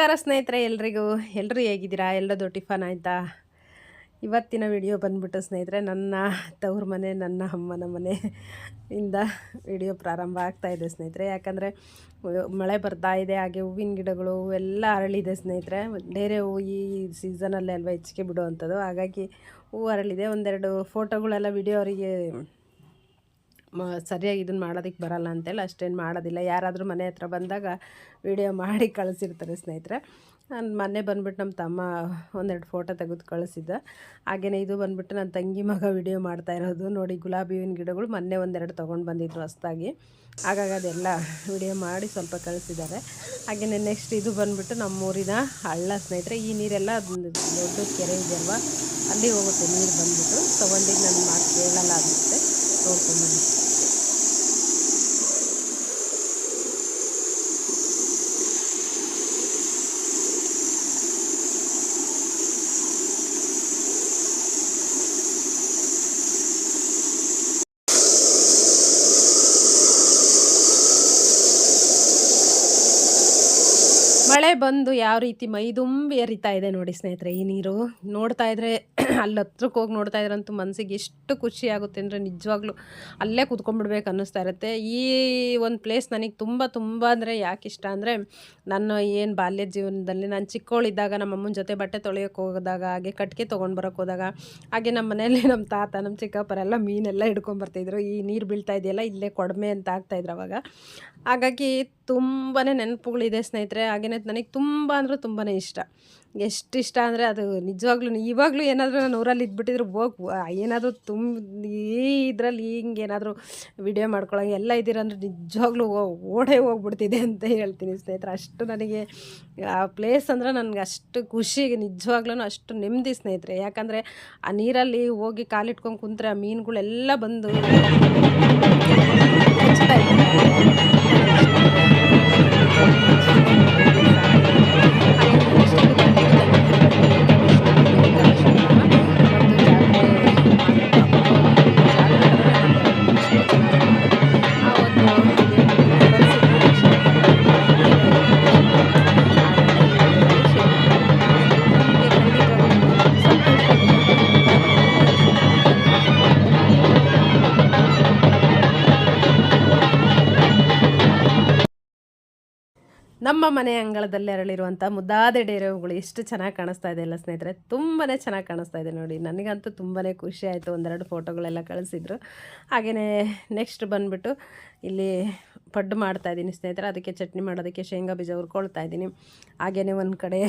ನಮಸ್ಕಾರ ಸ್ನೇಹಿತರೆ, ಎಲ್ರಿಗೂ. ಎಲ್ಲರೂ ಹೇಗಿದ್ದೀರಾ? ಎಲ್ಲದೂ ಟಿಫನ್ ಆಯಿತಾ? ಇವತ್ತಿನ ವಿಡಿಯೋ ಬಂದ್ಬಿಟ್ಟು ಸ್ನೇಹಿತರೆ, ನನ್ನ ತವ್ರ ಮನೆ, ನನ್ನ ಅಮ್ಮನ ಮನೆ ಇಂದ ವಿಡಿಯೋ ಪ್ರಾರಂಭ ಇದೆ ಸ್ನೇಹಿತರೆ. ಯಾಕಂದರೆ, ಮಳೆ ಬರ್ತಾ ಇದೆ, ಹಾಗೆ ಹೂವಿನ ಗಿಡಗಳು ಎಲ್ಲ ಅರಳಿದೆ ಸ್ನೇಹಿತರೆ. ಬೇರೆ ಹೂವು ಈ ಸೀಸನಲ್ಲೇ ಅಲ್ವಾ, ಹೆಚ್ಚಿಗೆ ಬಿಡುವಂಥದ್ದು. ಹಾಗಾಗಿ ಹೂವು ಅರಳಿದೆ. ಒಂದೆರಡು ಫೋಟೋಗಳೆಲ್ಲ ವಿಡಿಯೋ ಅವರಿಗೆ ಸರಿಯಾಗಿ ಇದನ್ನು ಮಾಡೋದಕ್ಕೆ ಬರಲ್ಲ ಅಂತೇಳಿ ಅಷ್ಟೇನು ಮಾಡೋದಿಲ್ಲ. ಯಾರಾದರೂ ಮನೆ ಹತ್ರ ಬಂದಾಗ ವಿಡಿಯೋ ಮಾಡಿ ಕಳಿಸಿರ್ತಾರೆ ಸ್ನೇಹಿತರೆ. ನಾನು ಮೊನ್ನೆ ಬಂದ್ಬಿಟ್ಟು ನಮ್ಮ ತಮ್ಮ ಒಂದೆರಡು ಫೋಟೋ ತೆಗೆದು ಕಳಿಸಿದ್ದ. ಹಾಗೆಯೇ ಇದು ಬಂದುಬಿಟ್ಟು ನನ್ನ ತಂಗಿ ಮಗ ವಿಡಿಯೋ ಮಾಡ್ತಾ ಇರೋದು. ನೋಡಿ ಗುಲಾಬಿ ಹೂವಿನ ಗಿಡಗಳು ಮೊನ್ನೆ ಒಂದೆರಡು ತೊಗೊಂಡು ಬಂದಿದ್ರು ಹೊಸ್ದಾಗಿ. ಹಾಗಾಗಿ ಅದೆಲ್ಲ ವಿಡಿಯೋ ಮಾಡಿ ಸ್ವಲ್ಪ ಕಳಿಸಿದ್ದಾರೆ. ಹಾಗೆಯೇ ನೆಕ್ಸ್ಟ್ ಇದು ಬಂದುಬಿಟ್ಟು ನಮ್ಮೂರಿನ ಹಳ್ಳ ಸ್ನೇಹಿತರೆ. ಈ ನೀರೆಲ್ಲ ಅದೊಂದು ದೊಡ್ಡ ಕೆರೆ ಇದೆಯಲ್ವ? ಅಲ್ಲಿ ಹೋಗುತ್ತೆ. ನೀರು ಬಂದುಬಿಟ್ಟು. ತೊಗೊಂಡಿದ್ದು ನನ್ನ ಮಾತು ಕೇಳಲ್ಲ ಅನ್ನಿಸುತ್ತೆ ನೋಡ್ಕೊಂಬನ್ನಿ ಮಳೆ ಬಂದು ಯಾವ ರೀತಿ ಮೈದುಂಬಿ ಎರಿತಾ ಇದೆ ನೋಡಿ ಸ್ನೇಹಿತರೆ, ಈ ನೀರು. ನೋಡ್ತಾ ಇದ್ರೆ ಅಲ್ಲಿ ಹತ್ರಕ್ಕೆ ಹೋಗಿ ನೋಡ್ತಾ ಇದ್ರಂತೂ ಮನಸ್ಸಿಗೆ ಎಷ್ಟು ಖುಷಿ ಆಗುತ್ತೆ ಅಂದರೆ ನಿಜವಾಗ್ಲೂ ಅಲ್ಲೇ ಕೂತ್ಕೊಂಡ್ಬಿಡ್ಬೇಕು ಅನ್ನಿಸ್ತಾ ಇರುತ್ತೆ. ಈ ಒಂದು ಪ್ಲೇಸ್ ನನಗೆ ತುಂಬ ತುಂಬ ಅಂದರೆ ಯಾಕೆ ಇಷ್ಟ ಅಂದರೆ ನಾನು ಏನು ಬಾಲ್ಯ ಜೀವನದಲ್ಲಿ ನಾನು ಚಿಕ್ಕವಳಿದ್ದಾಗ ನಮ್ಮ ಅಮ್ಮನ ಜೊತೆ ಬಟ್ಟೆ ತೊಳೆಯೋಕೆ ಹೋದಾಗ, ಹಾಗೆ ಕಟ್ಟಿಗೆ ತೊಗೊಂಡು ಬರೋಕೆ ಹೋದಾಗ, ಹಾಗೆ ನಮ್ಮ ಮನೆಯಲ್ಲಿ ನಮ್ಮ ತಾತ ನಮ್ಮ ಚಿಕ್ಕಪ್ಪರೆಲ್ಲ ಮೀನೆಲ್ಲ ಹಿಡ್ಕೊಂಬರ್ತಿದ್ರು ಈ ನೀರು ಬೀಳ್ತಾ ಇದೆಯಲ್ಲ, ಇಲ್ಲೇ ಕೊಡಮೆ ಅಂತ ಆಗ್ತಾಯಿದ್ರು ಅವಾಗ. ಹಾಗಾಗಿ ತುಂಬಾ ನೆನಪುಗಳಿದೆ ಸ್ನೇಹಿತರೆ ಹಾಗೆಯೇ ನನಗೆ ತುಂಬ ಅಂದರೆ ತುಂಬಾ ಇಷ್ಟ. ಎಷ್ಟು ಇಷ್ಟ ಅಂದರೆ ಅದು ನಿಜವಾಗ್ಲೂ, ಇವಾಗಲೂ ಏನಾದರೂ ನಾನು ಊರಲ್ಲಿ ಇದ್ಬಿಟ್ಟಿದ್ರು ಹೋಗಿ ಏನಾದರೂ ತುಂಬ ಈ ಇದರಲ್ಲಿ ಹಿಂಗೆ ಏನಾದರೂ ವಿಡಿಯೋ ಮಾಡ್ಕೊಳಂಗೆ ಎಲ್ಲ ಇದ್ದೀರಂದ್ರೆ ನಿಜವಾಗ್ಲೂ ಓಡೇ ಹೋಗ್ಬಿಡ್ತಿದೆ ಅಂತ ಹೇಳ್ತೀನಿ ಸ್ನೇಹಿತರೆ. ಅಷ್ಟು ನನಗೆ, ಆ ಪ್ಲೇಸ್ ಅಂದರೆ ನನಗೆ ಅಷ್ಟು ಖುಷಿಗೆ ನಿಜವಾಗ್ಲೂ ಅಷ್ಟು ನೆಮ್ಮದಿ ಸ್ನೇಹಿತರೆ. ಯಾಕಂದರೆ ಆ ನೀರಲ್ಲಿ ಹೋಗಿ ಕಾಲಿಟ್ಕೊಂಡು ಕುಂತ್ರೆ ಆ ಮೀನುಗಳೆಲ್ಲ ಬಂದು That's better. ನಮ್ಮ ಮನೆ ಅಂಗಳದಲ್ಲಿ ಅರಳಿರುವಂಥ ಮುದ್ದಾದ ಡೇರೆಗಳು ಎಷ್ಟು ಚೆನ್ನಾಗಿ ಕಾಣಿಸ್ತಾ ಇದೆ ಎಲ್ಲ ಸ್ನೇಹಿತರೆ. ತುಂಬಾ ಚೆನ್ನಾಗಿ ಕಾಣಿಸ್ತಾ ಇದೆ ನೋಡಿ. ನನಗಂತೂ ತುಂಬಾ ಖುಷಿ ಆಯಿತು ಒಂದೆರಡು ಫೋಟೋಗಳೆಲ್ಲ ಕಳಿಸಿದ್ರು. ಹಾಗೆಯೇ ನೆಕ್ಸ್ಟ್ ಬಂದುಬಿಟ್ಟು ಇಲ್ಲಿ ಪಡ್ಡು ಮಾಡ್ತಾಯಿದ್ದೀನಿ ಸ್ನೇಹಿತರೆ, ಅದಕ್ಕೆ ಚಟ್ನಿ ಮಾಡೋದಕ್ಕೆ ಶೇಂಗಾ ಬೀಜ ಹುರ್ಕೊಳ್ತಾ ಇದ್ದೀನಿ. ಹಾಗೆಯೇ ಒಂದು ಕಡೆ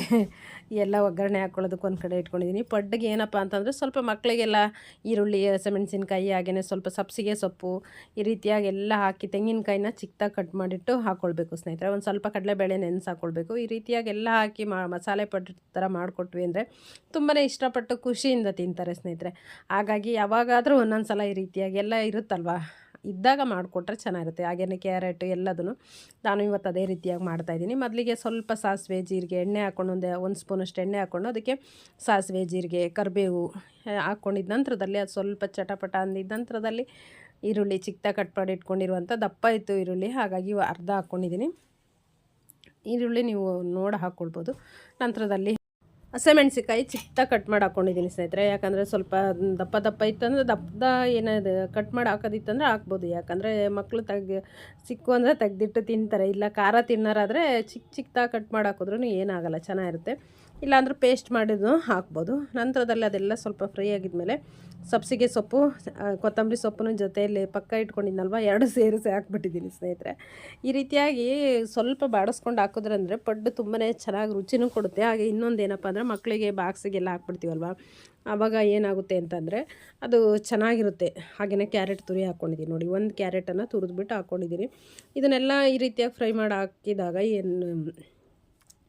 ಎಲ್ಲ ಒಗ್ಗರಣೆ ಹಾಕ್ಕೊಳ್ಳೋದಕ್ಕೆ ಒಂದು ಕಡೆ ಇಟ್ಕೊಂಡಿದ್ದೀನಿ. ಪಡ್ಡಿಗೆ ಏನಪ್ಪ ಅಂತಂದರೆ ಸ್ವಲ್ಪ ಮಕ್ಕಳಿಗೆಲ್ಲ ಈರುಳ್ಳಿ, ಹಸಿಮೆಣಸಿನ್ಕಾಯಿ ಹಾಗೆಯೇ ಸ್ವಲ್ಪ ಸಬ್ಸಿಗೆ ಸೊಪ್ಪು ಈ ರೀತಿಯಾಗಿ ಎಲ್ಲ ಹಾಕಿ ತೆಂಗಿನಕಾಯಿನ ಚಿಕ್ಕದಾಗಿ ಕಟ್ ಮಾಡಿಟ್ಟು ಹಾಕ್ಕೊಳ್ಬೇಕು ಸ್ನೇಹಿತರೆ. ಒಂದು ಸ್ವಲ್ಪ ಕಡಲೆಬೇಳೆ ನೆನೆಸಿ ಹಾಕ್ಕೊಳ್ಬೇಕು ಈ ರೀತಿಯಾಗಿ ಎಲ್ಲ ಹಾಕಿ ಮಸಾಲೆ ಪಡ್ಡು ಥರ ಮಾಡಿಕೊಟ್ವಿ ಅಂದರೆ ತುಂಬಾ ಇಷ್ಟಪಟ್ಟು ಖುಷಿಯಿಂದ ತಿಂತಾರೆ ಸ್ನೇಹಿತರೆ. ಹಾಗಾಗಿ ಯಾವಾಗಾದರೂ ಒಂದೊಂದು ಸಲ ಈ ರೀತಿಯಾಗಿ ಎಲ್ಲ ಇರುತ್ತಲ್ವ? ಇದ್ದಾಗ ಮಾಡಿಕೊಟ್ರೆ ಚೆನ್ನಾಗಿರುತ್ತೆ. ಹಾಗೆಯೇ ಕ್ಯಾರೆಟ್ ಎಲ್ಲದನ್ನು ನಾನು ಇವತ್ತು ಅದೇ ರೀತಿಯಾಗಿ ಮಾಡ್ತಾಯಿದ್ದೀನಿ ಮೊದಲಿಗೆ ಸ್ವಲ್ಪ ಸಾಸಿವೆ, ಜೀರಿಗೆ ಎಣ್ಣೆ ಹಾಕ್ಕೊಂಡು ಒಂದು ಒಂದು ಸ್ಪೂನಷ್ಟು ಎಣ್ಣೆ ಹಾಕ್ಕೊಂಡು ಅದಕ್ಕೆ ಸಾಸಿವೆ, ಜೀರಿಗೆ, ಕರಿಬೇವು ಹಾಕ್ಕೊಂಡಿದ್ದ ನಂತರದಲ್ಲಿ ಅದು ಸ್ವಲ್ಪ ಚಟಪಟ ಅಂದಿದ್ದ ನಂತರದಲ್ಲಿ ಈರುಳ್ಳಿ ಚಿಕ್ಕದಾಗಿ ಕಟ್ ಮಾಡಿ ಇಟ್ಕೊಂಡಿರುವಂಥ ದಪ್ಪ ಇತ್ತು ಈರುಳ್ಳಿ. ಹಾಗಾಗಿ ಅರ್ಧ ಹಾಕ್ಕೊಂಡಿದ್ದೀನಿ ಈರುಳ್ಳಿ ನೀವು ನೋಡಿ ಹಾಕ್ಕೊಳ್ಬೋದು. ನಂತರದಲ್ಲಿ ಹಸಿಮೆಣ್ಸಿಕಾಯಿ ಚಿಕ್ಕ ಕಟ್ ಮಾಡಿ ಹಾಕ್ಕೊಂಡಿದ್ದೀನಿ ಸ್ನೇಹಿತರೆ. ಯಾಕಂದರೆ ಸ್ವಲ್ಪ ದಪ್ಪ ದಪ್ಪ ಇತ್ತಂದರೆ ದಪ್ಪದ ಏನಾದ ಕಟ್ ಮಾಡಿ ಹಾಕೋದಿತ್ತಂದ್ರೆ ಹಾಕ್ಬೋದು. ಯಾಕಂದರೆ ಮಕ್ಕಳು ತೆಗ್ ಸಿಕ್ಕು ಅಂದರೆ ತೆಗ್ದಿಟ್ಟು ತಿಂತಾರೆ. ಇಲ್ಲ ಖಾರ ತಿನ್ನೋರಾದರೆ ಚಿಕ್ಕ ಚಿಕ್ಕದಾಗಿ ಕಟ್ ಮಾಡಿ ಹಾಕಿದ್ರೂ ಏನಾಗಲ್ಲ, ಚೆನ್ನಾಗಿರುತ್ತೆ. ಇಲ್ಲಾಂದ್ರೆ ಪೇಸ್ಟ್ ಮಾಡಿದ್ದು ಹಾಕ್ಬೋದು. ನಂತರದಲ್ಲಿ ಅದೆಲ್ಲ ಸ್ವಲ್ಪ ಫ್ರೈ ಆಗಿದ್ಮೇಲೆ ಸಬ್ಸಿಗೆ ಸೊಪ್ಪು ಕೊತ್ತಂಬರಿ ಸೊಪ್ಪನ್ನು ಜೊತೆಯಲ್ಲಿ ಪಕ್ಕ ಇಟ್ಕೊಂಡಿದ್ನಲ್ವ, ಎರಡು ಸೇರಿಸಿ ಹಾಕ್ಬಿಟ್ಟಿದ್ದೀನಿ ಸ್ನೇಹಿತರೆ. ಈ ರೀತಿಯಾಗಿ ಸ್ವಲ್ಪ ಬಾಡಿಸ್ಕೊಂಡು ಹಾಕಿದ್ರೆ ಅಂದರೆ ಪಡ್ಡು ತುಂಬಾ ಚೆನ್ನಾಗಿ ರುಚಿನೂ ಕೊಡುತ್ತೆ. ಹಾಗೆ ಇನ್ನೊಂದು ಏನಪ್ಪ ಅಂದರೆ ಮಕ್ಕಳಿಗೆ ಬಾಕ್ಸಿಗೆಲ್ಲ ಹಾಕ್ಬಿಡ್ತೀವಲ್ವ? ಆವಾಗ ಏನಾಗುತ್ತೆ ಅಂತಂದರೆ ಅದು ಚೆನ್ನಾಗಿರುತ್ತೆ. ಹಾಗೆಯೇ ಕ್ಯಾರೆಟ್ ತುರಿ ಹಾಕ್ಕೊಂಡಿದ್ದೀನಿ ನೋಡಿ. ಒಂದು ಕ್ಯಾರೆಟನ್ನು ತುರಿದ್ಬಿಟ್ಟು ಹಾಕ್ಕೊಂಡಿದ್ದೀನಿ ಇದನ್ನೆಲ್ಲ ಈ ರೀತಿಯಾಗಿ ಫ್ರೈ ಮಾಡಿ ಹಾಕಿದಾಗ ಏನು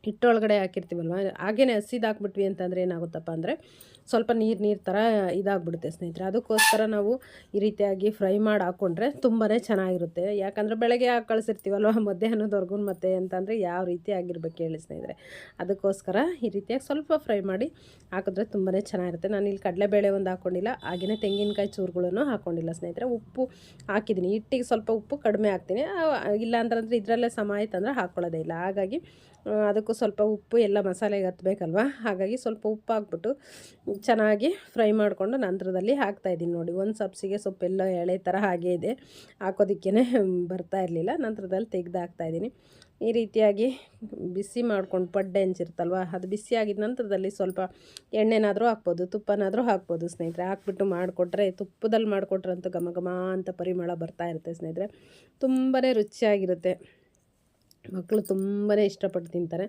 ಹಿಟ್ಟೊಳಗಡೆ ಹಾಕಿರ್ತೀವಲ್ವ? ಹಾಗೇ ಹಸಿದು ಹಾಕ್ಬಿಟ್ವಿ ಅಂತಂದರೆ ಏನಾಗುತ್ತಪ್ಪ ಅಂದರೆ ಸ್ವಲ್ಪ ನೀರು ನೀರು ಥರ ಇದಾಗ್ಬಿಡುತ್ತೆ ಸ್ನೇಹಿತರೆ. ಅದಕ್ಕೋಸ್ಕರ ನಾವು ಈ ರೀತಿಯಾಗಿ ಫ್ರೈ ಮಾಡಿ ಹಾಕ್ಕೊಂಡ್ರೆ ತುಂಬಾ ಚೆನ್ನಾಗಿರುತ್ತೆ. ಯಾಕಂದರೆ ಬೆಳಗ್ಗೆ ಹಾಕಿ ಕಳಿಸಿರ್ತೀವಲ್ವ ಮಧ್ಯಾಹ್ನದವರೆಗೂ ಮತ್ತೆ ಅಂತಂದರೆ ಯಾವ ರೀತಿ ಆಗಿರ್ಬೇಕು ಹೇಳಿ ಸ್ನೇಹಿತರೆ. ಅದಕ್ಕೋಸ್ಕರ ಈ ರೀತಿಯಾಗಿ ಸ್ವಲ್ಪ ಫ್ರೈ ಮಾಡಿ ಹಾಕಿದ್ರೆ ತುಂಬಾ ಚೆನ್ನಾಗಿರುತ್ತೆ. ನಾನು ಇಲ್ಲಿ ಕಡಲೆಬೇಳೆ ಒಂದು ಹಾಕ್ಕೊಂಡಿಲ್ಲ ಹಾಗೆಯೇ ತೆಂಗಿನಕಾಯಿ ಚೂರುಗಳನ್ನು ಹಾಕ್ಕೊಂಡಿಲ್ಲ ಸ್ನೇಹಿತರೆ. ಉಪ್ಪು ಹಾಕಿದ್ದೀನಿ ಹಿಟ್ಟಿಗೆ ಸ್ವಲ್ಪ ಉಪ್ಪು ಕಡಿಮೆ ಹಾಕ್ತೀನಿ. ಇಲ್ಲ ಇದರಲ್ಲೇ ಸಮ ಆಯ್ತಂದ್ರೆ ಹಾಕ್ಕೊಳ್ಳೋದೇ ಇಲ್ಲ. ಹಾಗಾಗಿ ಆ, ಅದಕ್ಕೂ ಸ್ವಲ್ಪ ಉಪ್ಪು, ಎಲ್ಲ ಮಸಾಲೆಗೆ ಹತ್ತಬೇಕಲ್ವ ಹಾಗಾಗಿ ಸ್ವಲ್ಪ ಉಪ್ಪು ಹಾಕ್ಬಿಟ್ಟು ಚೆನ್ನಾಗಿ ಫ್ರೈ ಮಾಡಿಕೊಂಡು ನಂತರದಲ್ಲಿ ಹಾಕ್ತಾಯಿದ್ದೀನಿ ನೋಡಿ. ಒಂದು ಸಬ್ಸಿಗೆ ಸೊಪ್ಪೆಲ್ಲ ಎಳೆ ಥರ ಹಾಗೆ ಇದೆ. ಹಾಕೋದಕ್ಕೇ ಬರ್ತಾ ಇರಲಿಲ್ಲ. ನಂತರದಲ್ಲಿ ತೆಗೆದು ಹಾಕ್ತಾಯಿದ್ದೀನಿ ಈ ರೀತಿಯಾಗಿ ಬಿಸಿ ಮಾಡ್ಕೊಂಡು ಪಡ್ಡೆ ಹೆಂಚಿರ್ತಲ್ವ ಅದು ಬಿಸಿ ಆಗಿದ ನಂತರದಲ್ಲಿ ಸ್ವಲ್ಪ ಎಣ್ಣೆನಾದರೂ ಹಾಕ್ಬೋದು, ತುಪ್ಪನಾದರೂ ಹಾಕ್ಬೋದು ಸ್ನೇಹಿತರೆ. ಹಾಕ್ಬಿಟ್ಟು ಮಾಡಿಕೊಟ್ರೆ, ತುಪ್ಪದಲ್ಲಿ ಮಾಡಿಕೊಟ್ರಂತೂ ಘಮ ಘಮ ಅಂತ ಪರಿಮಳ ಬರ್ತಾ ಇರುತ್ತೆ ಸ್ನೇಹಿತರೆ. ತುಂಬಾ ರುಚಿಯಾಗಿರುತ್ತೆ. ಮಕ್ಕಳು ತುಂಬಾ ಇಷ್ಟಪಟ್ಟು ತಿಂತಾರೆ.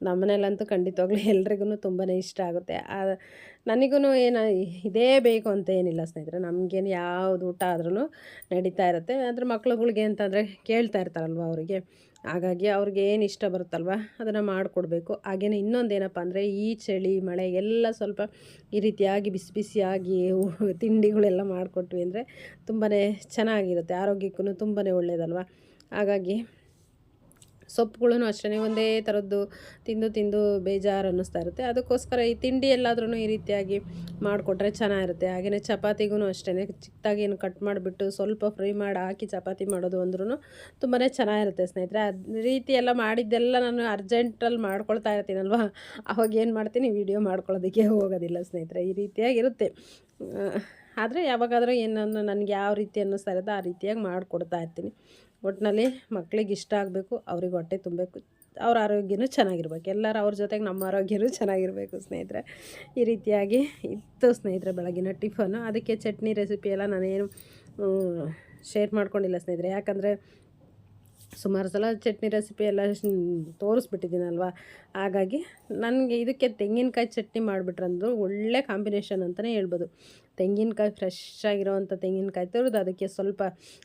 ನಮ್ಮನೇಲಂತೂ ಖಂಡಿತವಾಗ್ಲೂ ಎಲ್ರಿಗೂ ತುಂಬಾ ಇಷ್ಟ ಆಗುತ್ತೆ. ನನಗೂ ಏನು, ಇದೇ ಬೇಕು ಅಂತ ಏನಿಲ್ಲ ಸ್ನೇಹಿತರೆ. ನಮಗೇನು ಯಾವುದು ಊಟ ಆದ್ರೂ ನಡೀತಾ ಇರುತ್ತೆ. ಆದರೆ ಮಕ್ಳುಗಳಿಗೆ ಅಂತಂದರೆ ಕೇಳ್ತಾ ಇರ್ತಾರಲ್ವ ಅವರಿಗೆ. ಹಾಗಾಗಿ ಅವ್ರಿಗೆ ಏನು ಇಷ್ಟ ಬರುತ್ತಲ್ವ ಅದನ್ನು ಮಾಡಿಕೊಡ್ಬೇಕು. ಹಾಗೆಯೇ ಇನ್ನೊಂದು ಏನಪ್ಪ ಅಂದರೆ ಈ ಚಳಿ, ಮಳೆ ಎಲ್ಲ ಸ್ವಲ್ಪ ಈ ರೀತಿಯಾಗಿ ಬಿಸಿ ಬಿಸಿಯಾಗಿ ತಿಂಡಿಗಳೆಲ್ಲ ಮಾಡಿಕೊಟ್ವಿ ಅಂದರೆ ತುಂಬಾ ಚೆನ್ನಾಗಿರುತ್ತೆ. ಆರೋಗ್ಯಕ್ಕೂ ತುಂಬಾ ಒಳ್ಳೆಯದಲ್ವ ಹಾಗಾಗಿ ಸೊಪ್ಪುಗಳೂ ಅಷ್ಟೇ ಒಂದೇ ಥರದ್ದು ತಿಂದು ತಿಂದು ಬೇಜಾರು ಅನ್ನಿಸ್ತಾ ಇರುತ್ತೆ. ಅದಕ್ಕೋಸ್ಕರ ಈ ತಿಂಡಿ ಎಲ್ಲಾದ್ರೂ ಈ ರೀತಿಯಾಗಿ ಮಾಡಿಕೊಟ್ರೆ ಚೆನ್ನಾಗಿರುತ್ತೆ. ಹಾಗೆಯೇ ಚಪಾತಿಗೂ ಅಷ್ಟೇ ಚಿಕ್ಕದಾಗಿ ಏನು ಕಟ್ ಮಾಡಿಬಿಟ್ಟು ಸ್ವಲ್ಪ ಫ್ರೈ ಮಾಡಿ ಹಾಕಿ ಚಪಾತಿ ಮಾಡೋದು ಅಂದ್ರೂ ತುಂಬಾ ಚೆನ್ನಾಗಿರುತ್ತೆ ಸ್ನೇಹಿತರೆ. ಅದು ರೀತಿ ಎಲ್ಲ ಮಾಡಿದ್ದೆಲ್ಲ ನಾನು ಅರ್ಜೆಂಟಲ್ಲಿ ಮಾಡ್ಕೊಳ್ತಾ ಇರ್ತೀನಲ್ವ? ಅವಾಗ ಏನು ಮಾಡ್ತೀನಿ? ವೀಡಿಯೋ ಮಾಡ್ಕೊಳ್ಳೋದಕ್ಕೆ ಹೋಗೋದಿಲ್ಲ ಸ್ನೇಹಿತರೆ. ಈ ರೀತಿಯಾಗಿರುತ್ತೆ. ಆದರೆ ಯಾವಾಗಾದರೂ ಏನನ್ನು ನನಗೆ ಯಾವ ರೀತಿ ಅನ್ನಿಸ್ತಾ ಇರುತ್ತೋ ಆ ರೀತಿಯಾಗಿ ಮಾಡಿಕೊಡ್ತಾ ಇರ್ತೀನಿ. ಒಟ್ಟಿನಲ್ಲಿ ಮಕ್ಳಿಗೆ ಇಷ್ಟ ಆಗಬೇಕು, ಅವ್ರಿಗೆ ಹೊಟ್ಟೆ ತುಂಬಬೇಕು, ಅವ್ರ ಆರೋಗ್ಯನೂ ಚೆನ್ನಾಗಿರ್ಬೇಕು. ಎಲ್ಲರೂ ಅವ್ರ ಜೊತೆಗೆ ನಮ್ಮ ಆರೋಗ್ಯನೂ ಚೆನ್ನಾಗಿರಬೇಕು ಸ್ನೇಹಿತರೆ. ಈ ರೀತಿಯಾಗಿ ಇತ್ತು ಸ್ನೇಹಿತರೆ ಬೆಳಗಿನ ಟಿಫನು. ಅದಕ್ಕೆ ಚಟ್ನಿ ರೆಸಿಪಿ ಎಲ್ಲ ನಾನೇನು ಶೇರ್ ಮಾಡ್ಕೊಂಡಿಲ್ಲ ಸ್ನೇಹಿತರೆ. ಯಾಕಂದರೆ ಸುಮಾರು ಸಲ ಚಟ್ನಿ ರೆಸಿಪಿ ಎಲ್ಲ ತೋರಿಸ್ಬಿಟ್ಟಿದ್ದೀನಲ್ವ? ಹಾಗಾಗಿ ನನಗೆ ಇದಕ್ಕೆ ತೆಂಗಿನಕಾಯಿ ಚಟ್ನಿ ಮಾಡಿಬಿಟ್ರಂದು ಒಳ್ಳೆ ಕಾಂಬಿನೇಷನ್ ಅಂತಲೇ ಹೇಳ್ಬೋದು. ತೆಂಗಿನಕಾಯಿ ಫ್ರೆಶ್ ಆಗಿರುವಂಥ ತೆಂಗಿನಕಾಯಿ ತುರಿದು ಅದಕ್ಕೆ ಸ್ವಲ್ಪ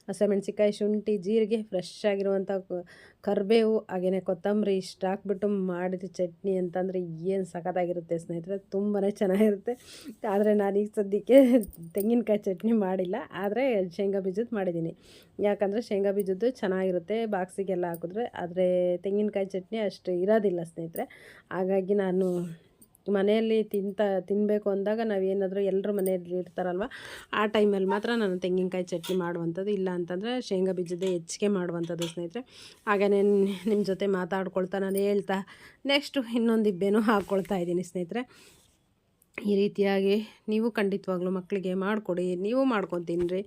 ಹಸಿಮೆಣ್ಸಿಕಾಯಿ ಶುಂಠಿ, ಜೀರಿಗೆ ಫ್ರೆಶ್ ಆಗಿರುವಂಥ ಕರಿಬೇವು ಹಾಗೆಯೇ ಕೊತ್ತಂಬರಿ ಇಷ್ಟು ಹಾಕ್ಬಿಟ್ಟು ಮಾಡಿದ ಚಟ್ನಿ ಅಂತಂದರೆ ಏನು ಸಖತ್ತಾಗಿರುತ್ತೆ ಸ್ನೇಹಿತರೆ ತುಂಬಾ ಚೆನ್ನಾಗಿರುತ್ತೆ. ಆದರೆ ನಾನೀಗ ಸದ್ಯಕ್ಕೆ ತೆಂಗಿನಕಾಯಿ ಚಟ್ನಿ ಮಾಡಿಲ್ಲ, ಆದರೆ ಶೇಂಗಾ ಬೀಜದ್ದು ಮಾಡಿದ್ದೀನಿ. ಯಾಕಂದರೆ ಶೇಂಗಾ ಬೀಜದ್ದು ಚೆನ್ನಾಗಿರುತ್ತೆ, ಬಾಕ್ಸಿಗೆಲ್ಲ ಹಾಕಿದ್ರೆ, ಆದರೆ ತೆಂಗಿನಕಾಯಿ ಚಟ್ನಿ ಅಷ್ಟು ಇರೋದಿಲ್ಲ ಸ್ನೇಹಿತರೆ. ಹಾಗಾಗಿ ನಾನು ಮನೆಯಲ್ಲಿ ತಿಂತ ತಿನ್ನಬೇಕು ಅಂದಾಗ ನಾವೇನಾದರೂ ಎಲ್ಲರೂ ಮನೆಯಲ್ಲಿ ಇರ್ತಾರಲ್ವ, ಆ ಟೈಮಲ್ಲಿ ಮಾತ್ರ ನಾನು ತೆಂಗಿನಕಾಯಿ ಚಟ್ನಿ ಮಾಡುವಂಥದ್ದು. ಇಲ್ಲ ಅಂತಂದರೆ ಶೇಂಗಾ ಬೀಜದ ಹೆಚ್ಚಿಗೆ ಮಾಡುವಂಥದ್ದು ಸ್ನೇಹಿತರೆ. ಹಾಗೆಯೇ ನಿಮ್ಮ ಜೊತೆ ಮಾತಾಡ್ಕೊಳ್ತಾ ನಾನು ಹೇಳ್ತಾ ನೆಕ್ಸ್ಟು ಇನ್ನೊಂದು ಇಬ್ಬೇನೂ ಹಾಕ್ಕೊಳ್ತಾ ಇದ್ದೀನಿ ಸ್ನೇಹಿತರೆ. ಈ ರೀತಿಯಾಗಿ ನೀವು ಖಂಡಿತವಾಗ್ಲೂ ಮಕ್ಕಳಿಗೆ ಮಾಡಿಕೊಡಿ, ನೀವು ಮಾಡ್ಕೊಂಡು ತಿನ್ನಿರಿ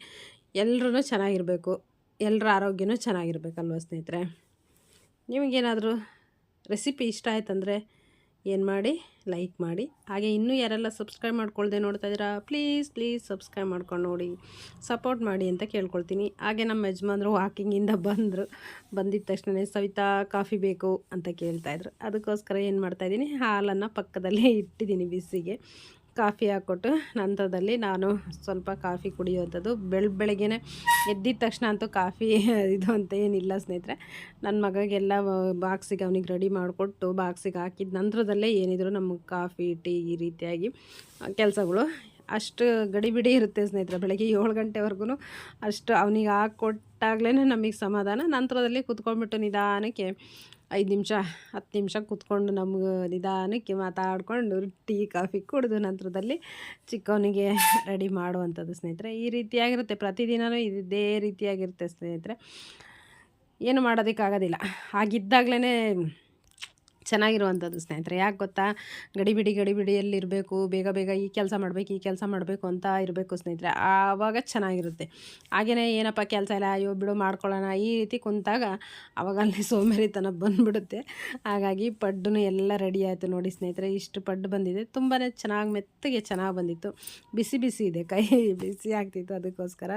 ಎಲ್ಲರೂ ಚೆನ್ನಾಗಿರಬೇಕು ಎಲ್ಲರ ಆರೋಗ್ಯನೂ ಚೆನ್ನಾಗಿರ್ಬೇಕಲ್ವ ಸ್ನೇಹಿತರೆ. ನಿಮಗೇನಾದರೂ ರೆಸಿಪಿ ಇಷ್ಟ ಆಯ್ತಂದರೆ ಏನು ಮಾಡಿ? ಲೈಕ್ ಮಾಡಿ. ಹಾಗೆ ಇನ್ನೂ ಯಾರೆಲ್ಲ ಸಬ್ಸ್ಕ್ರೈಬ್ ಮಾಡ್ಕೊಳ್ದೆ ನೋಡ್ತಾ ಇದ್ದೀರಾ ಪ್ಲೀಸ್ ಪ್ಲೀಸ್ ಸಬ್ಸ್ಕ್ರೈಬ್ ಮಾಡ್ಕೊಂಡು ನೋಡಿ. ಸಪೋರ್ಟ್ ಮಾಡಿ ಅಂತ ಕೇಳ್ಕೊಳ್ತೀನಿ. ಹಾಗೆ ನಮ್ಮ ಯಜಮಾನ್ರು ವಾಕಿಂಗಿಂದ ಬಂದರು. ಬಂದಿದ್ದ ತಕ್ಷಣ ಸವಿತಾ, ಕಾಫಿ ಬೇಕು ಅಂತ ಕೇಳ್ತಾಯಿದ್ರು ಅದಕ್ಕೋಸ್ಕರ ಏನು ಮಾಡ್ತಾಯಿದ್ದೀನಿ ಹಾಲನ್ನು ಪಕ್ಕದಲ್ಲೇ ಇಟ್ಟಿದ್ದೀನಿ ಬಿಸಿಗೆ ಕಾಫಿ ಹಾಕ್ಕೊಟ್ಟು ನಂತರದಲ್ಲಿ ನಾನು ಸ್ವಲ್ಪ ಕಾಫಿ ಕುಡಿಯುವಂಥದ್ದು. ಬೆಳ, ಬೆಳಗ್ಗೆನೆ ಎದ್ದಿದ ತಕ್ಷಣ ಅಂತೂ ಕಾಫಿ ಇದು ಅಂತ ಏನಿಲ್ಲ ಸ್ನೇಹಿತರೆ. ನನ್ನ ಮಗಗೆಲ್ಲ ಬಾಕ್ಸಿಗೆ ಅವನಿಗೆ ರೆಡಿ ಮಾಡಿಕೊಟ್ಟು ಬಾಕ್ಸಿಗೆ ಹಾಕಿದ ನಂತರದಲ್ಲೇ ಏನಿದ್ರು ನಮಗೆ ಕಾಫಿ, ಟೀ ಈ ರೀತಿಯಾಗಿ ಕೆಲಸಗಳು. ಅಷ್ಟು ಗಡಿಬಿಡಿ ಇರುತ್ತೆ ಸ್ನೇಹಿತರೆ ಬೆಳಗ್ಗೆ ಏಳು ಗಂಟೆವರೆಗೂ ಅಷ್ಟು ಅವನಿಗೆ ಹಾಕ್ಕೊಟ್ಟಾಗ್ಲೇ ನಮಗೆ ಸಮಾಧಾನ. ನಂತರದಲ್ಲಿ ಕುತ್ಕೊಂಡ್ಬಿಟ್ಟು ನಿಧಾನಕ್ಕೆ ಐದು ನಿಮಿಷ, ಹತ್ತು ನಿಮಿಷ ಕೂತ್ಕೊಂಡು ನಮ್ಗೆ ನಿಧಾನಕ್ಕೆ ಮಾತಾಡಿಕೊಂಡು ಟೀ ಕಾಫಿ ಕುಡಿದು ನಂತರದಲ್ಲಿ ಚಿಕ್ಕವನಿಗೆ ರೆಡಿ ಮಾಡುವಂಥದ್ದು ಸ್ನೇಹಿತರೆ. ಈ ರೀತಿಯಾಗಿರುತ್ತೆ ಪ್ರತಿದಿನವೂ ಇದೇ ರೀತಿಯಾಗಿರುತ್ತೆ ಸ್ನೇಹಿತರೆ. ಏನು ಮಾಡೋದಕ್ಕಾಗೋದಿಲ್ಲ. ಹಾಗಿದ್ದಾಗಲೇ ಚೆನ್ನಾಗಿರುವಂಥದ್ದು ಸ್ನೇಹಿತರೆ. ಯಾಕೆ ಗೊತ್ತಾ? ಗಡಿಬಿಡಿ ಗಡಿಬಿಡಿಯಲ್ಲಿರಬೇಕು ಬೇಗ ಬೇಗ ಈ ಕೆಲಸ ಮಾಡಬೇಕು, ಈ ಕೆಲಸ ಮಾಡಬೇಕು ಅಂತ ಇರಬೇಕು ಸ್ನೇಹಿತರೆ. ಆವಾಗ ಚೆನ್ನಾಗಿರುತ್ತೆ. ಹಾಗೆಯೇ ಏನಪ್ಪ ಕೆಲಸ ಇಲ್ಲ, ಅಯ್ಯೋ ಬಿಡು ಮಾಡ್ಕೊಳ್ಳೋಣ, ಈ ರೀತಿ ಕುಂತಾಗ ಆವಾಗ ಅಲ್ಲಿ ಸೋಮೇರಿತನ ಬಂದುಬಿಡುತ್ತೆ. ಹಾಗಾಗಿ ಪಡ್ಡು ಎಲ್ಲ ರೆಡಿ ಆಯಿತು ನೋಡಿ ಸ್ನೇಹಿತರೆ. ಇಷ್ಟು ಪಡ್ಡು ಬಂದಿದೆ. ತುಂಬಾ ಚೆನ್ನಾಗಿ ಮೆತ್ತಗೆ ಚೆನ್ನಾಗಿ ಬಂದಿತ್ತು. ಬಿಸಿ ಬಿಸಿ ಇದೆ, ಕೈ ಬಿಸಿ ಆಗ್ತಿತ್ತು ಅದಕ್ಕೋಸ್ಕರ.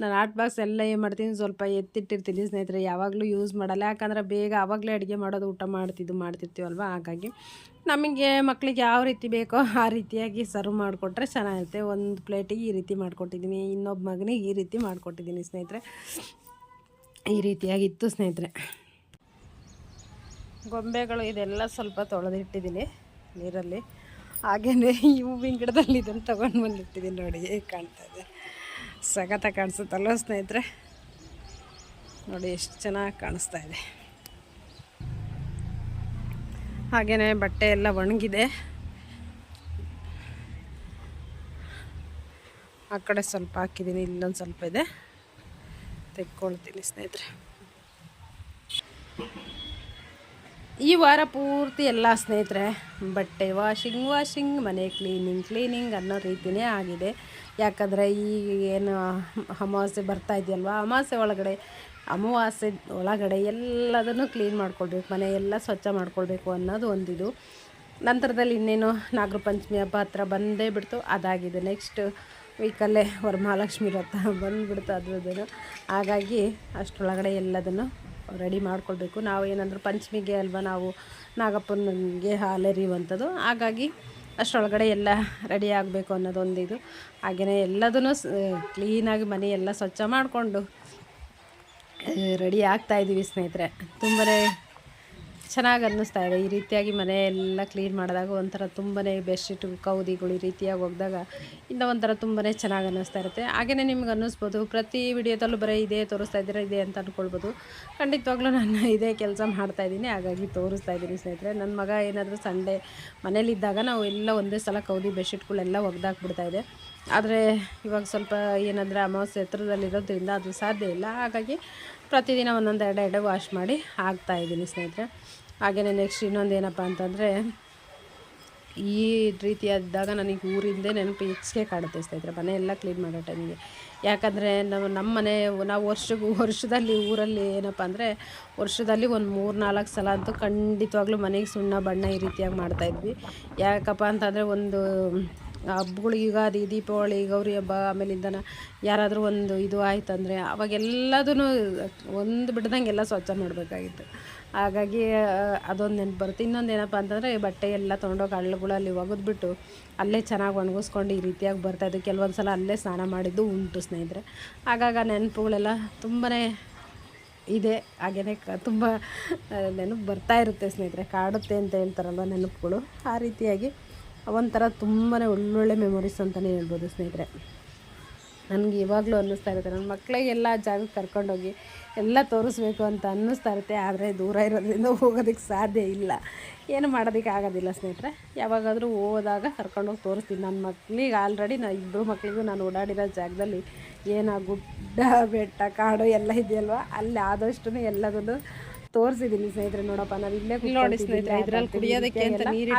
ನಾನು ಆಟ್ ಬಾಕ್ಸ್ ಎಲ್ಲ ಏನು ಮಾಡ್ತೀನಿ, ಸ್ವಲ್ಪ ಎತ್ತಿಟ್ಟಿರ್ತೀನಿ ಸ್ನೇಹಿತರೆ. ಯಾವಾಗಲೂ ಯೂಸ್ ಮಾಡಲ್ಲ. ಯಾಕಂದರೆ ಬೇಗ ಆವಾಗಲೇ ಅಡುಗೆ ಮಾಡೋದು ಊಟ ಮಾಡ್ತಿದ್ದು. ಮಾಡ್ತಿರ್ತೀವಲ್ವ ಹಾಗಾಗಿ ನಮಗೆ ಮಕ್ಕಳಿಗೆ ಯಾವ ರೀತಿ ಬೇಕೋ ಆ ರೀತಿಯಾಗಿ ಸರ್ವ್ ಮಾಡಿಕೊಟ್ರೆ ಚೆನ್ನಾಗಿರುತ್ತೆ. ಒಂದು ಪ್ಲೇಟಿಗೆ ಈ ರೀತಿ ಮಾಡಿಕೊಟ್ಟಿದ್ದೀನಿ, ಇನ್ನೊಬ್ಬ ಮಗನಿಗೆ ಈ ರೀತಿ ಮಾಡಿಕೊಟ್ಟಿದ್ದೀನಿ ಸ್ನೇಹಿತರೆ. ಈ ರೀತಿಯಾಗಿತ್ತು ಸ್ನೇಹಿತರೆ. ಗೊಂಬೆಗಳು ಇದೆಲ್ಲ ಸ್ವಲ್ಪ ತೊಳೆದಿಟ್ಟಿದ್ದೀನಿ ನೀರಲ್ಲಿ. ಹಾಗೇನೆ ಈ ಹೂವಿನ ಗಿಡದಲ್ಲಿ ಇದನ್ನು ತೊಗೊಂಡು ಬಂದಿಟ್ಟಿದ್ದೀನಿ ನೋಡಿ, ಹೇಗೆ ಕಾಣ್ತಾ ಇದೆ. ಸಖತ್ತ ಕಾಣಿಸುತ್ತಲ್ವ ಸ್ನೇಹಿತರೆ? ನೋಡಿ, ಎಷ್ಟು ಚೆನ್ನಾಗಿ ಕಾಣಿಸ್ತಾ ಇದೆ. ಹಾಗೆಯೇ ಬಟ್ಟೆ ಎಲ್ಲ ಒಣಗಿದೆ. ಆ ಕಡೆ ಸ್ವಲ್ಪ ಹಾಕಿದ್ದೀನಿ ಇಲ್ಲೊಂದು ಸ್ವಲ್ಪ ಇದೆ. ತೆಕ್ಕೊಳ್ತೀನಿ ಸ್ನೇಹಿತರೆ. ಈ ವಾರ ಪೂರ್ತಿ ಎಲ್ಲ ಸ್ನೇಹಿತರೆ, ಬಟ್ಟೆ ವಾಷಿಂಗ್ ವಾಷಿಂಗ್ ಮನೆ ಕ್ಲೀನಿಂಗ್ ಕ್ಲೀನಿಂಗ್ ಅನ್ನೋ ರೀತಿಯೇ ಆಗಿದೆ. ಯಾಕಂದರೆ ಈ ಏನು ಅಮಾವಾಸ್ಯೆ ಬರ್ತಾ ಇದೆಯಲ್ವ? ಅಮಾವಾಸ್ಯೆ ಒಳಗಡೆ ಅಮಾವಾಸ್ಯೆ ಒಳಗಡೆ ಎಲ್ಲದನ್ನು ಕ್ಲೀನ್ ಮಾಡ್ಕೊಳ್ಬೇಕು, ಮನೆ ಎಲ್ಲ ಸ್ವಚ್ಛ ಮಾಡ್ಕೊಳ್ಬೇಕು ಅನ್ನೋದು ಒಂದಿದು. ನಂತರದಲ್ಲಿ ಇನ್ನೇನು ನಾಗರ ಪಂಚಮಿ ಹಬ್ಬ ಹತ್ರ ಬಂದೇ ಬಿಡ್ತು, ಅದಾಗಿದೆ. ನೆಕ್ಸ್ಟ್ ವೀಕಲ್ಲೇ ವರಮಹಾಲಕ್ಷ್ಮಿ ರಥ ಬಂದುಬಿಡ್ತು ಅದ್ರದ್ದು ಹಾಗಾಗಿ ಅಷ್ಟರೊಳಗಡೆ ಎಲ್ಲದನ್ನು ರೆಡಿ ಮಾಡ್ಕೊಳ್ಬೇಕು. ನಾವು ಏನಂದ್ರೆ ಪಂಚಮಿಗೆ ಅಲ್ವಾ, ನಾವು ನಾಗಪ್ಪನಿಗೆ ಹಾಲೆರಿಯುವಂಥದ್ದು ಹಾಗಾಗಿ ಅಷ್ಟರೊಳಗಡೆ ಎಲ್ಲ ರೆಡಿ ಆಗಬೇಕು ಅನ್ನೋದೊಂದಿದು ಹಾಗೆಯೇ ಎಲ್ಲದನ್ನು ಕ್ಲೀನಾಗಿ ಮನೆ ಎಲ್ಲ ಸ್ವಚ್ಛ ಮಾಡಿಕೊಂಡು ರೆಡಿ ಆಗ್ತಾಯಿದ್ದೀವಿ ಸ್ನೇಹಿತರೆ. ತುಂಬಾ ಚೆನ್ನಾಗಿ ಅನ್ನಿಸ್ತಾ ಇದೆ. ಈ ರೀತಿಯಾಗಿ ಮನೆಯೆಲ್ಲ ಕ್ಲೀನ್ ಮಾಡಿದಾಗ ಒಂಥರ ತುಂಬನೇ ಬೆಡ್ಶೀಟು ಕೌದಿಗಳು ಈ ರೀತಿಯಾಗಿ ಒಗ್ದಾಗ ಇನ್ನೂ ಒಂಥರ ತುಂಬನೇ ಚೆನ್ನಾಗಿ ಅನ್ನಿಸ್ತಾ ಇರುತ್ತೆ. ಹಾಗೆಯೇ ನಿಮ್ಗೆ ಅನ್ನಿಸ್ಬೋದು, ಪ್ರತಿ ವಿಡಿಯೋದಲ್ಲೂ ಬರೀ ಇದೇ ತೋರಿಸ್ತಾ ಇದ್ದೀರಾ, ಇದೆ ಅಂತ ಅಂದ್ಕೊಳ್ಬೋದು ಖಂಡಿತವಾಗ್ಲೂ ನಾನು ಇದೇ ಕೆಲಸ ಮಾಡ್ತಾ ಇದ್ದೀನಿ, ಹಾಗಾಗಿ ತೋರಿಸ್ತಾ ಇದ್ದೀನಿ ಸ್ನೇಹಿತರೆ. ನನ್ನ ಮಗ ಏನಾದರೂ ಸಂಡೇ ಮನೇಲಿದ್ದಾಗ ನಾವು ಎಲ್ಲ ಒಂದೇ ಸಲ ಕೌದಿ ಬೆಡ್ಶೀಟ್ಗಳೆಲ್ಲ ಇದೆ. ಆದರೆ ಇವಾಗ ಸ್ವಲ್ಪ ಏನಂದರೆ ಅಮಾವಾಸ್ಯೆ ಹತ್ರದಲ್ಲಿರೋದ್ರಿಂದ ಅದು ಸಾಧ್ಯ ಇಲ್ಲ. ಹಾಗಾಗಿ ಪ್ರತಿದಿನ ಒಂದೊಂದು ಎರಡು ಎಡೆ ವಾಶ್ ಮಾಡಿ ಹಾಕ್ತಾಯಿದ್ದೀನಿ ಸ್ನೇಹಿತರೆ. ಹಾಗೆಯೇ ನೆಕ್ಸ್ಟ್ ಇನ್ನೊಂದು ಏನಪ್ಪ ಅಂತಂದರೆ, ಈ ರೀತಿಯಾದಾಗ ನನಗೆ ಊರಿಂದೇ ನೆನಪು ಹೆಚ್ಚಿಗೆ ಕಾಡುತ್ತೆ ಸ್ನೇಹಿತರೆ ಮನೆ ಎಲ್ಲ ಕ್ಲೀನ್ ಮಾಡೋ ಟೈಮಿಗೆ ಯಾಕಂದರೆ ನಾವು ನಮ್ಮ ಮನೆ, ನಾವು ವರ್ಷಕ್ಕೂ ವರ್ಷದಲ್ಲಿ ಊರಲ್ಲಿ ಏನಪ್ಪ ಅಂದರೆ, ವರ್ಷದಲ್ಲಿ ಒಂದು ಮೂರು ನಾಲ್ಕು ಸಲ ಅಂತೂ ಖಂಡಿತವಾಗ್ಲೂ ಮನೆಗೆ ಸುಣ್ಣ ಬಣ್ಣ ಈ ರೀತಿಯಾಗಿ ಮಾಡ್ತಾಯಿದ್ವಿ ಯಾಕಪ್ಪ ಅಂತಂದರೆ ಒಂದು ಹಬ್ಬಗಳು ಯುಗಾದಿ ದೀಪಾವಳಿ ಗೌರಿ ಹಬ್ಬ ಆಮೇಲಿಂದನ ಯಾರಾದರೂ ಒಂದು ಇದು ಆಯ್ತಂದರೆ ಅವಾಗೆಲ್ಲದೂ ಒಂದು ಬಿಡ್ದಂಗೆಲ್ಲ ಸ್ವಚ್ಛ ಮಾಡಬೇಕಾಗಿತ್ತು. ಹಾಗಾಗಿ ಅದೊಂದು ನೆನಪು ಬರುತ್ತೆ ಇನ್ನೊಂದು ಏನಪ್ಪ ಅಂತಂದರೆ, ಬಟ್ಟೆ ಎಲ್ಲ ತೊಗೊಂಡೋಗಿ ಹಳ್ಳುಗಳಲ್ಲಿ ಒಗೆದ್ಬಿಟ್ಟು ಅಲ್ಲೇ ಚೆನ್ನಾಗಿ ಒಣಗಿಸ್ಕೊಂಡು ಈ ರೀತಿಯಾಗಿ ಬರ್ತಾಯಿದ್ದು ಕೆಲವೊಂದು ಸಲ ಅಲ್ಲೇ ಸ್ನಾನ ಮಾಡಿದ್ದು ಉಂಟು ಸ್ನೇಹಿತರೆ. ಆಗಾಗ ನೆನಪುಗಳೆಲ್ಲ ತುಂಬಾ ಇದೆ. ಹಾಗೆಯೇ ಕ, ತುಂಬ ನೆನಪು ಬರ್ತಾ ಇರುತ್ತೆ ಸ್ನೇಹಿತರೆ. ಕಾಡುತ್ತೆ ಅಂತ ಹೇಳ್ತಾರಲ್ವ ನೆನಪುಗಳು. ಆ ರೀತಿಯಾಗಿ ಒಂಥರ ತುಂಬಾ ಒಳ್ಳೊಳ್ಳೆ ಮೆಮೊರೀಸ್ ಅಂತಲೇ ಹೇಳ್ಬೋದು ಸ್ನೇಹಿತರೆ. ನನಗೆ ಇವಾಗಲೂ ಅನ್ನಿಸ್ತಾ ಇರುತ್ತೆ. ನನ್ನ ಮಕ್ಕಳಿಗೆಲ್ಲ ಜಾಗಕ್ಕೆ ಕರ್ಕೊಂಡೋಗಿ ಎಲ್ಲ ತೋರಿಸ್ಬೇಕು ಅಂತ ಅನ್ನಿಸ್ತಾ ಇರುತ್ತೆ. ಆದರೆ ದೂರ ಇರೋದ್ರಿಂದ ಹೋಗೋದಕ್ಕೆ ಸಾಧ್ಯ ಇಲ್ಲ. ಏನು ಮಾಡೋದಕ್ಕೆ ಆಗೋದಿಲ್ಲ ಸ್ನೇಹಿತರೆ. ಯಾವಾಗಾದರೂ ಹೋದಾಗ ಕರ್ಕೊಂಡೋಗಿ ತೋರಿಸ್ತೀನಿ. ನನ್ನ ಮಕ್ಕಳಿಗೆ ಆಲ್ರೆಡಿ ನಾನು ಇಬ್ಬರು ಮಕ್ಕಳಿಗೂ ನಾನು ಓಡಾಡಿರೋ ಜಾಗದಲ್ಲಿ ಏನೋ ಗುಡ್ಡ ಬೆಟ್ಟ ಕಾಡು ಎಲ್ಲ ಇದೆಯಲ್ವ? ಅಲ್ಲಿ ಆದಷ್ಟು ಎಲ್ಲದನ್ನು ತೋರಿಸಿದ್ದೀನಿ ಸ್ನೇಹಿತರೆ ನೋಡಪ್ಪ ನಾವು ಇಲ್ಲೇ ನೋಡಿ ಸ್ನೇಹಿತರೆ ಇದ್ರಲ್ಲಿ ಕುಡಿಯೋದಕ್ಕೆ ಅಂತ ನೀರು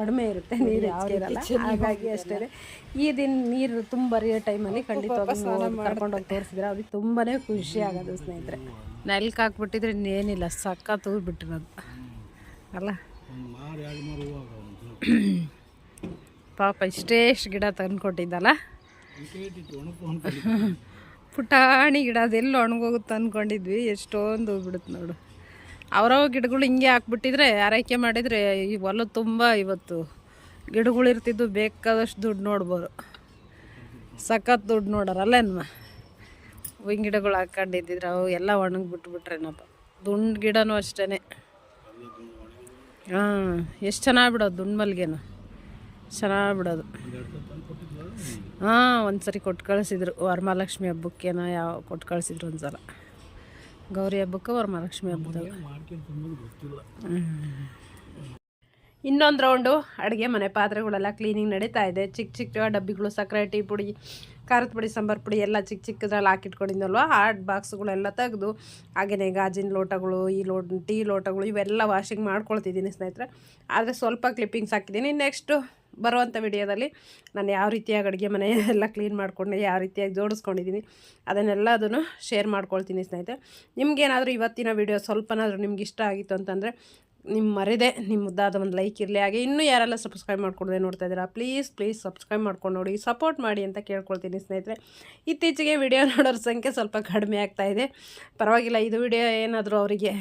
ಕಡಿಮೆ ಇರುತ್ತೆ ನೀರು ಇರಲ್ಲ. ಹಾಗಾಗಿ ಅಷ್ಟೇ ಈ ದಿನ ನೀರು ತುಂಬ ಬರೆಯೋ ಟೈಮಲ್ಲಿ ಖಂಡಿತವಾಗಿ ಕರ್ಕೊಂಡೋಗಿ ತೋರಿಸಿದ್ರೆ ಅವ್ರಿಗೆ ತುಂಬಾ ಖುಷಿ ಆಗೋದು ಸ್ನೇಹಿತರೆ. ನೆಲ್ಕ್ ಹಾಕ್ಬಿಟ್ಟಿದ್ರೆ ಇನ್ನೇನಿಲ್ಲ ಸಕ್ಕ ಬಿಟ್ಟಿರೋದು ಅಲ್ಲ? ಪಾಪ ಇಷ್ಟೇ ಗಿಡ ತಂದ್ಕೊಟ್ಟಿದ್ದಲ್ಲ? ಪುಟಾಣಿ ಗಿಡ ಅದೆಲ್ಲ ಒಣಗೋಗುತ್ತೆ ಅಂದ್ಕೊಂಡಿದ್ವಿ ಎಷ್ಟೊಂದು ಹೋಗ್ಬಿಡುತ್ತೆ ನೋಡು. ಅವರವ ಗಿಡಗಳು ಹಿಂಗೆ ಹಾಕ್ಬಿಟ್ಟಿದ್ರೆ, ಆರೈಕೆ ಮಾಡಿದರೆ ಈ ಹೊಲ ತುಂಬ ಇವತ್ತು ಗಿಡಗಳು ಇರ್ತಿದ್ದು ಬೇಕಾದಷ್ಟು ದುಡ್ಡು ನೋಡ್ಬೋದು. ಸಖತ್ ದುಡ್ಡು ನೋಡೋರಲ್ಲೇನ್ಮ ಹೂವಿನ ಗಿಡಗಳು ಹಾಕ್ಕೊಂಡಿದ್ದಿದ್ರೆ ಅವು ಎಲ್ಲ ಒಣಗಿ ಬಿಟ್ಬಿಟ್ರೇನಪ್ಪ ದುಂಡು ಗಿಡನೂ ಅಷ್ಟೇ ಹಾಂ ಎಷ್ಟು ಚೆನ್ನಾಗಿ ಬಿಡೋದು ದುಂಡು ಮಲ್ಗೆನು ಚೆನ್ನಾಗಿ ಬಿಡೋದು ಹಾಂ ಒಂದು ಸರಿ ಕೊಟ್ಟು ಕಳಿಸಿದ್ರು. ವರಮಹಾಲಕ್ಷ್ಮಿ ಹಬ್ಬಕ್ಕೇನೋ ಯಾವ ಕೊಟ್ಟು ಕಳಿಸಿದ್ರು ಒಂದ್ಸಲ. ಗೌರಿ ಹಬ್ಬಕ್ಕೆ ವರಮಹಾಲಕ್ಷ್ಮಿ ಹಬ್ಬದಾಗ ಇನ್ನೊಂದು ರೌಂಡು ಅಡುಗೆ, ಮನೆ ಪಾತ್ರೆಗಳೆಲ್ಲ ಕ್ಲೀನಿಂಗ್ ನಡೀತಾ ಇದೆ. ಚಿಕ್ಕ ಚಿಕ್ಕ ಡಬ್ಬಿಗಳು, ಸಕ್ಕರೆ, ಟೀ ಪುಡಿ, ಖಾರದ ಪುಡಿ, ಸಾಂಬಾರು ಪುಡಿ ಎಲ್ಲ ಚಿಕ್ಕ ಚಿಕ್ಕದ್ರಲ್ಲಿ ಹಾಕಿಟ್ಕೊಂಡಿದ್ದಲ್ವ ಆ ಬಾಕ್ಸ್ಗಳೆಲ್ಲ ತೆಗೆದು ಹಾಗೆಯೇ ಗಾಜಿನ ಲೋಟಗಳು, ಈ ಲೋಟ, ಟೀ ಲೋಟಗಳು ಇವೆಲ್ಲ ವಾಷಿಂಗ್ ಮಾಡ್ಕೊಳ್ತಿದ್ದೀನಿ ಸ್ನೇಹಿತರೆ. ಆದರೆ ಸ್ವಲ್ಪ ಕ್ಲಿಪ್ಪಿಂಗ್ಸ್ ಹಾಕಿದ್ದೀನಿ. ನೆಕ್ಸ್ಟು ಬರುವಂಥ ವಿಡಿಯೋದಲ್ಲಿ ನಾನು ಯಾವ ರೀತಿಯಾಗಿ ಅಡುಗೆ ಮನೆ ಎಲ್ಲ ಕ್ಲೀನ್ ಮಾಡಿಕೊಂಡು ಯಾವ ರೀತಿಯಾಗಿ ಜೋಡಿಸ್ಕೊಂಡಿದ್ದೀನಿ ಅದನ್ನೆಲ್ಲ ಅದನ್ನು ಶೇರ್ ಮಾಡ್ಕೊಳ್ತೀನಿ ಸ್ನೇಹಿತರೆ. ನಿಮಗೇನಾದರೂ ಇವತ್ತಿನ ವಿಡಿಯೋ ಸ್ವಲ್ಪನಾದರೂ ನಿಮ್ಗೆ ಇಷ್ಟ ಆಗಿತ್ತು ಅಂತಂದರೆ ನಿಮ್ಮ ಮರೆದೆ ನಿಮ್ಮ ಮುದ್ದಾದ ಒಂದು ಲೈಕ್ ಇರಲಿ, ಹಾಗೆ ಇನ್ನೂ ಯಾರೆಲ್ಲ ಸಬ್ಸ್ಕ್ರೈಬ್ ಮಾಡ್ಕೊಡದೆ ನೋಡ್ತಾ ಇದ್ದೀರಾ, ಪ್ಲೀಸ್ ಪ್ಲೀಸ್ ಸಬ್ಸ್ಕ್ರೈಬ್ ಮಾಡ್ಕೊಂಡು ನೋಡಿ, ಸಪೋರ್ಟ್ ಮಾಡಿ ಅಂತ ಕೇಳ್ಕೊಳ್ತೀನಿ ಸ್ನೇಹಿತರೆ. ಇತ್ತೀಚೆಗೆ ವಿಡಿಯೋ ನೋಡೋರ ಸಂಖ್ಯೆ ಸ್ವಲ್ಪ ಕಡಿಮೆ ಆಗ್ತಾ ಇದೆ. ಪರವಾಗಿಲ್ಲ, ಇದು ವಿಡಿಯೋ ಏನಾದರೂ ಅವರಿಗೆ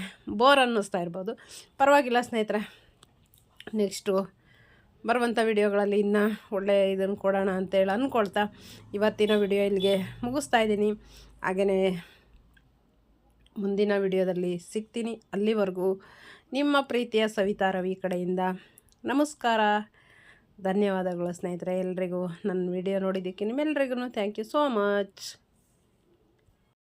ಬೋರ್ ಅನ್ನಿಸ್ತಾ ಇರ್ಬೋದು. ಪರವಾಗಿಲ್ಲ ಸ್ನೇಹಿತರೆ. ನೆಕ್ಸ್ಟು ಬರುವಂಥ ವಿಡಿಯೋಗಳಲ್ಲಿ ಇನ್ನೂ ಒಳ್ಳೆಯ ಇದನ್ನು ಕೊಡೋಣ ಅಂತೇಳಿ ಅಂದ್ಕೊಳ್ತಾ ಇವತ್ತಿನ ವಿಡಿಯೋ ಇಲ್ಲಿಗೆ ಮುಗಿಸ್ತಾ ಇದ್ದೀನಿ. ಹಾಗೆಯೇ ಮುಂದಿನ ವಿಡಿಯೋದಲ್ಲಿ ಸಿಗ್ತೀನಿ ಅಲ್ಲಿವರೆಗೂ. ನಿಮ್ಮ ಪ್ರೀತಿಯ ಸವಿತಾ ರವಿ ಕಡೆಯಿಂದ ನಮಸ್ಕಾರ. ಧನ್ಯವಾದಗಳು ಸ್ನೇಹಿತರೆ, ಎಲ್ರಿಗೂ ನನ್ನ ವಿಡಿಯೋ ನೋಡಿದ್ದಕ್ಕೆ ನಿಮ್ಮೆಲ್ರಿಗೂ ಥ್ಯಾಂಕ್ ಯು ಸೋ ಮಚ್